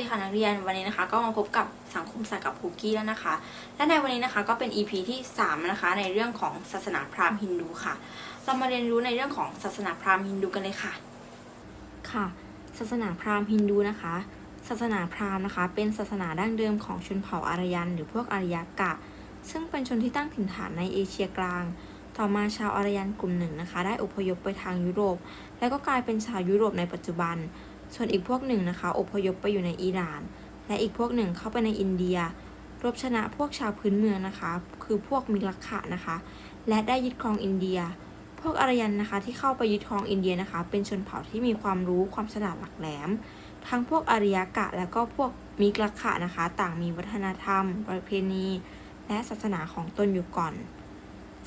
ดีค่ะนักเรียนวันนี้นะคะ ก็มาพบกับสังคมศาสตร์กับคุกกี้แล้วนะคะ และในวันนี้นะคะก็เป็น EP ที่ 3 นะคะ ในเรื่องของศาสนาพราหมณ์ฮินดูค่ะ เรามาเรียนรู้ในเรื่องของศาสนาพราหมณ์ฮินดูกันเลยค่ะ ค่ะ ศาสนาพราหมณ์ฮินดูนะคะ ศาสนาพราหมณ์นะคะ เป็นศาสนาดั้งเดิมของชนเผ่าอารยัน หรือพวกอารยกะ ซึ่งเป็นชนที่ตั้งถิ่นฐานในเอเชียกลาง ต่อมาชาวอารยันกลุ่มหนึ่งนะคะ ได้อพยพไปทางยุโรป และก็กลายเป็นชาวยุโรปในปัจจุบัน ส่วนอีกพวกหนึ่งนะคะอพยพไปอยู่ในอิหร่าน และอีกพวกหนึ่งเข้าไปในอินเดีย รบชนะพวกชาวพื้นเมืองนะคะ คือพวกมิลักขะนะคะ และได้ยึดครองอินเดีย พวกอารยันนะคะที่เข้าไปยึดครองอินเดียนะคะ เป็นชนเผ่าที่มีความรู้ความฉลาดหลักแหลม ทั้งพวกอารยกะ และก็พวกมิลักขะนะคะ ต่างมีวัฒนธรรม ประเพณี และศาสนาของตนอยู่ก่อน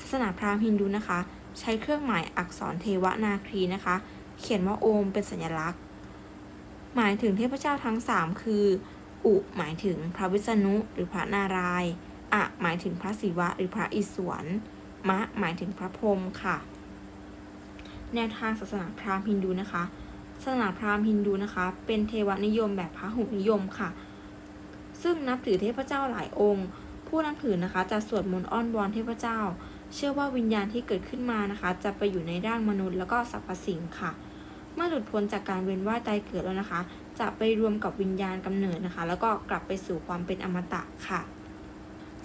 ศาสนาพราหมณ์ฮินดูนะคะ ใช้เครื่องหมายอักษรเทวนาครีนะคะ เขียนว่าโอมเป็นสัญลักษณ์ หมายถึงเทพเจ้าทั้ง3คือ อุหมายถึงพระวิษณุหรือพระนารายณ์อะหมายถึงพระศิวะหรือพระอิศวรมะหมายถึงพระพรหมค่ะ แนวทางศาสนาพราหมณ์ฮินดูนะคะ ศาสนาพราหมณ์ฮินดูนะคะ เป็นเทวนิยมแบบพระหุนิยมค่ะ ซึ่งนับถือเทพเจ้าหลายองค์ ผู้นับถือนะคะจะสวดมนต์อ้อนวอนเทพเจ้า เชื่อว่าวิญญาณที่เกิดขึ้นมานะคะ จะไปอยู่ในร่างมนุษย์แล้วก็สรรพสิ่งค่ะ เมื่อหลุดพ้นจากการเวียนว่ายตายเกิดแล้วนะคะ จะไปรวมกับวิญญาณกำเนิดนะคะ แล้วก็กลับไปสู่ความเป็นอมตะค่ะ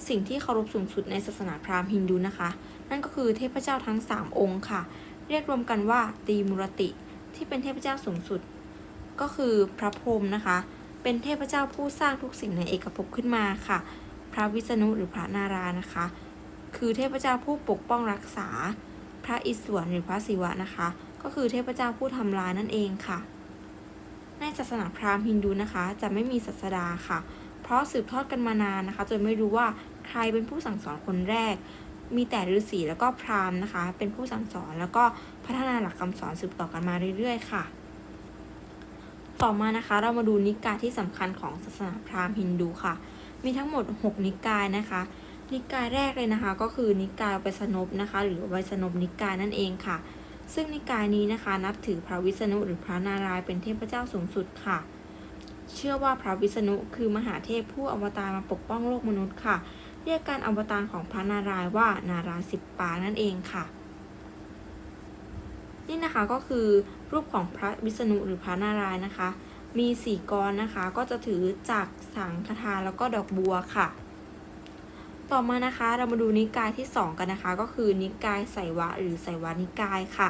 สิ่งที่เคารพสูงสุดในศาสนาพราหมณ์ฮินดูนะคะ นั่นก็คือเทพเจ้าทั้ง 3 องค์ค่ะ เรียกรวมกันว่าตีมุรติ ที่เป็นเทพเจ้าสูงสุด ก็คือพระพรหมนะคะ เป็นเทพเจ้าผู้สร้างทุกสิ่งในเอกภพขึ้นมาค่ะ พระวิษณุหรือพระนารานะคะ คือเทพเจ้าผู้ปกป้องรักษา พระอิศวรหรือพระศิวะนะคะ ก็คือเทพเจ้าผู้ทำลายนั่นเองค่ะ ในศาสนาพราหมณ์ฮินดูนะคะ จะไม่มีศาสดาค่ะ เพราะสืบทอดกันมานานนะคะ จนไม่รู้ว่าใครเป็นผู้สั่งสอนคนแรก มีแต่ฤาษีแล้วก็พราหมณ์นะคะ เป็นผู้สั่งสอนแล้วก็พัฒนาหลักคำสอนสืบต่อกันมาเรื่อยๆ ค่ะ ต่อมานะคะ เรามาดูนิกายที่สำคัญของศาสนาพราหมณ์ฮินดูค่ะ มีทั้งหมด 6 นิกายนะคะนิกายแรกเลยนะคะ ก็คือนิกายไวยสนพนะคะ หรือไวยสนพนิกายนั่นเองค่ะ ซึ่งนิกายนี้นะคะนับถือพระวิษณุหรือพระนารายณ์เป็นเทพเจ้าสูงสุดค่ะ เชื่อว่าพระวิษณุคือมหาเทพผู้อวตารมาปกป้องโลกมนุษย์ค่ะ เรียกการอวตารของพระนารายณ์ว่านารายสิบปางนั่นเองค่ะ นี่นะคะก็คือรูปของพระวิษณุหรือพระนารายณ์นะคะ มีสี่กรนะคะก็จะถือจากสังฆทานแล้วก็ดอกบัวค่ะ ต่อมานะคะเรามาดูนิกายที่ 2 กันนะคะ ก็คือนิกายไสวะหรือไสวานิกายค่ะ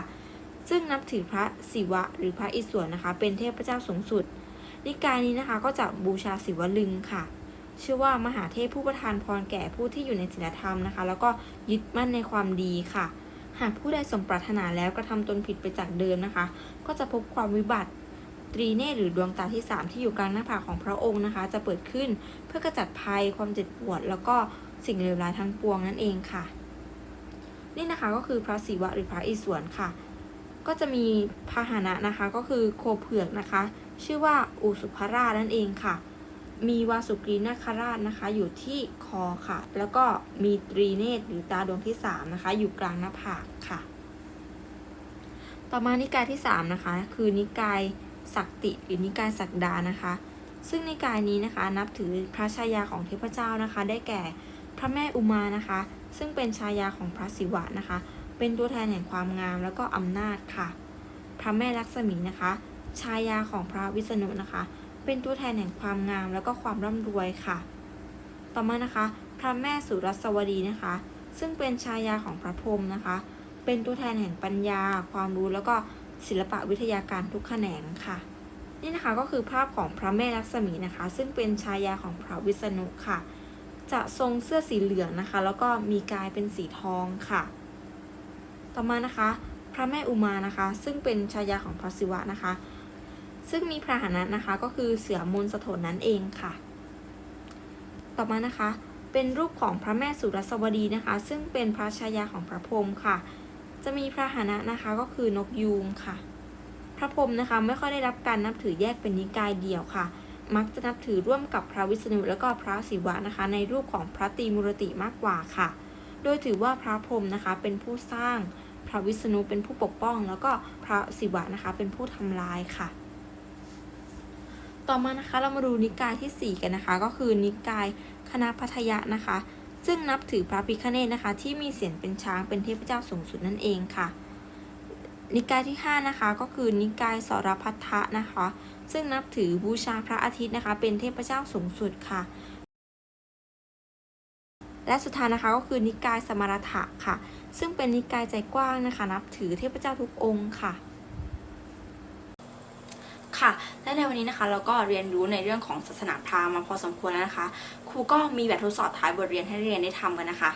ซึ่งนับถือพระศิวะหรือพระอิศวรนะคะ เป็นเทพเจ้าสูงสุด นิกายนี้นะคะก็จะบูชาศิวลึงค่ะเชื่อว่ามหาเทพผู้ประทานพรแก่ผู้ที่อยู่ในศีลธรรมนะคะ แล้วก็ยึดมั่นในความดีค่ะ หากผู้ใดสมปรารถนาแล้วกระทำตนผิดไปจากเดิมนะคะ ก็จะพบความวิบัติตรีเนตรหรือดวงตาที่ 3 ที่อยู่กลางหน้าผากของพระองค์นะคะ จะเปิดขึ้นเพื่อกระจัดภัยความเจ็บปวด แล้วก็ สิ่งเลวร้ายทั้งปวงนั่นเองค่ะ นี่นะคะก็คือพระศิวะหรือพระอิศวรค่ะ ก็จะมีพาหนะนะคะก็คือโคเผือกนะคะ ชื่อว่าอุสุภราชนั่นเองค่ะ มีวาสุกรีนาคราชนะคะ อยู่ที่คอค่ะ แล้วก็มีตรีเนตรหรือตาดวงที่3นะคะ อยู่กลางหน้าผากค่ะ ต่อมานิกายที่ 3 นะคะ คือนิกายศักติหรือนิกายศักดานะคะซึ่งนิกายนี้นะคะนับถือพระชายาของเทพเจ้านะคะ ได้แก่ พระแม่อุมานะคะ ซึ่งเป็นชายาของพระศิวะนะคะ เป็นตัวแทนแห่งความงามแล้วก็อำนาจค่ะ พระแม่ลักษมีนะคะ ชายาของพระวิษณุนะคะ เป็นตัวแทนแห่งความงามแล้วก็ความร่ำรวยค่ะ ต่อมานะคะ พระแม่สุรสวดีนะคะ ซึ่งเป็นชายาของพระพรหมนะคะ เป็นตัวแทนแห่งปัญญา ความรู้แล้วก็ศิลปะวิทยาการทุกแขนงค่ะ นี่นะคะก็คือภาพของพระแม่ลักษมีนะคะ ซึ่งเป็นชายาของพระวิษณุค่ะ จะทรงเสื้อสีเหลืองนะคะ แล้วก็มีกายเป็นสีทองค่ะ ต่อมานะคะ พระแม่อุมานะคะ ซึ่งเป็นชายาของพระศิวะนะคะ ซึ่งมีพระหนะนะคะก็คือเสือมนสถนนั่นเองค่ะ ต่อมานะคะ เป็นรูปของพระแม่สุรสวดีนะคะ ซึ่งเป็นพระชายาของพระพรหมค่ะ จะมีพระหนะนะคะก็คือนกยูงค่ะ พระพรหมนะคะไม่ค่อยได้รับการนับถือแยกเป็นนิกายเดี่ยวค่ะ มักจะนับถือร่วมกับพระวิษณุและก็พระศิวะนะคะ ในรูปของพระตรีมุรติมากกว่าค่ะ โดยถือว่าพระพรหมนะคะเป็นผู้สร้างพระวิษณุเป็นผู้ปกป้อง แล้วก็พระศิวะนะคะเป็นผู้ทำลายค่ะ ต่อมานะคะเรามาดูนิกายทีสี่4 กันนะคะ ก็คือนิกายคณะพัทยะนะคะ ซึ่งนับถือพระพิฆเนศนะคะ ที่มีเสียงเป็นช้างเป็นเทพเจ้าสูงสุดนั่นเองค่ะ นิกายที่ 5 นะคะ ก็คือนิกายสรพัทธะนะคะ ซึ่งนับถือบูชาพระอาทิตย์นะคะ เป็นเทพเจ้าสูงสุดค่ะ และสุดท้ายนะคะก็คือนิกายสมรถะค่ะ ซึ่งเป็นนิกายใจกว้างนะคะ นับถือเทพเจ้าทุกองค์ค่ะค่ะและในวันนี้นะคะเราก็เรียนรู้ในเรื่องของศาสนาพราหมณ์มาพอสมควรแล้วนะคะ ครูก็มีแบบทดสอบท้ายบทเรียนให้เรียนได้ทำกันนะคะ